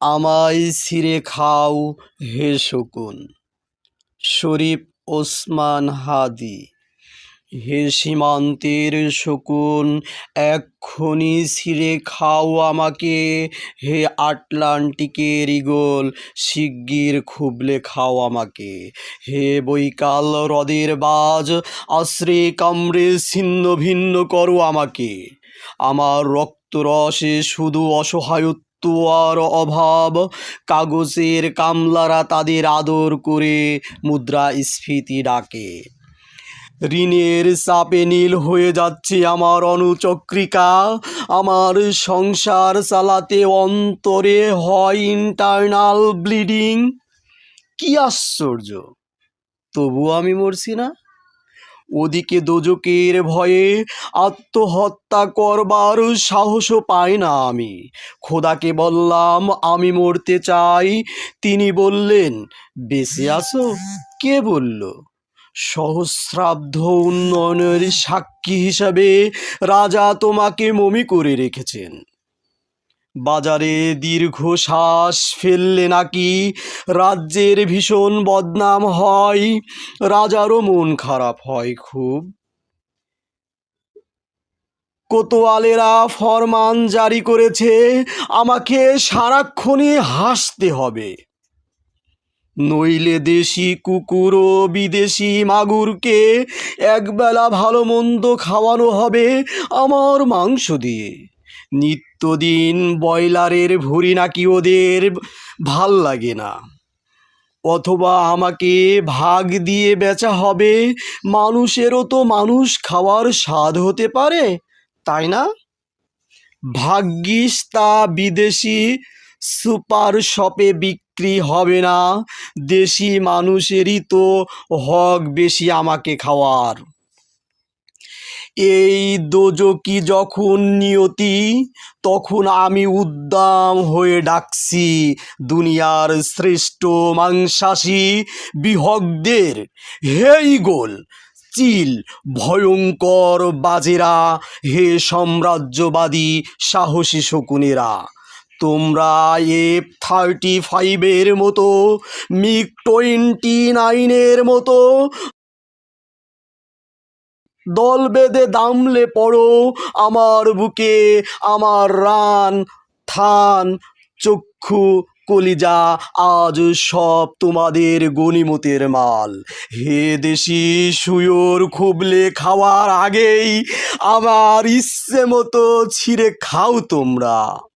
আমায় ছিঁড়ে খাও হে শকুন। শরীফ ওসমান হাদি, হে সীমান্তের শকুন, এক্ষুনি ছিঁড়ে খাও আমাকে। হে আটলান্টিকের ইগল শিগগির খুবলে খাও আমাকে। হে বৈকাল হ্রদের বাজ, আশ্রে কামড়ে ছিন্ন ভিন্ন করো আমাকে। আমার রক্তরসে শুধু অসহায়ত্ব আর অভাব, কাগজের কামলারা তাদের আদর করে মুদ্রাস্ফীতি ডাকে। ঋণের চাপে নীল হয়ে যাচ্ছে আমার অনুচক্রিকা। আমার সংসার চালাতে অন্তরে হয় ইন্টারনাল ব্লিডিং কি আশ্চর্য! তবু আমি মরছি না? ওদিকে দোজকের ভয়ে আত্মহত্যা করবার সাহসও পাই না আমি। খোদাকে বললাম, আমি মরতে চাই। তিনি বললেন, বেঁচে আছো? কে বলল, সহস্রাব্দ উন্নয়নের সাক্ষী হিসাবে রাজা তোমাকে মমি করে রেখেছেন। বাজারে দীর্ঘশ্বাস ফেললে নাকি রাজ্যের ভীষণ বদনাম হয়। রাজারও মন খারাপ হয় খুব। কোতোয়ালেরা ফরমান জারি করেছে, আমাকে সারাক্ষণই হাসতে হবে। নইলে দেশি কুকুর ও বিদেশি মাগুরকে একবেলা ভালো মন্দ খাওয়ানো হবে আমার মাংস দিয়ে। নিত্যদিন ব্রয়লারের ভুঁড়ি নাকি ওদের ভালো লাগে না। অথবা আমাকে ভাগ দিয়ে বেচা হবে, মানুষেরও তো মানুষ খাওয়ার স্বাদ হতে পারে, তাই না? ভাগ্যিস তা বিদেশি সুপার শপে বিক্রি হবে না, দেশি মানুষেরই তো হক বেশি আমাকে খাওয়ার। এই দোজকি যখন নিয়তি, তখন আমি উদ্দাম হয়ে ডাকছি, দুনিয়ার শ্রেষ্ঠ মাংসাশী বিহকদের হে ইগল চিল, ভয়ঙ্কর বাজেরা, হে সাম্রাজ্যবাদী, সাহসী শকুনেরা। তোমরা এফ থার্টি ফাইভের মতো, মিগ টোয়েন্টি নাইনের মতো দল বেঁধে দামলে পড়ো, আমার বুকে আমার রান, থান, চক্ষু, কলিজা, আজ সব তোমাদের গনিমতের মাল। হে দেশি সুয়োর খুবলে খাওয়ার আগেই আমার ইচ্ছে মতো ছিঁড়ে খাও তোমরা।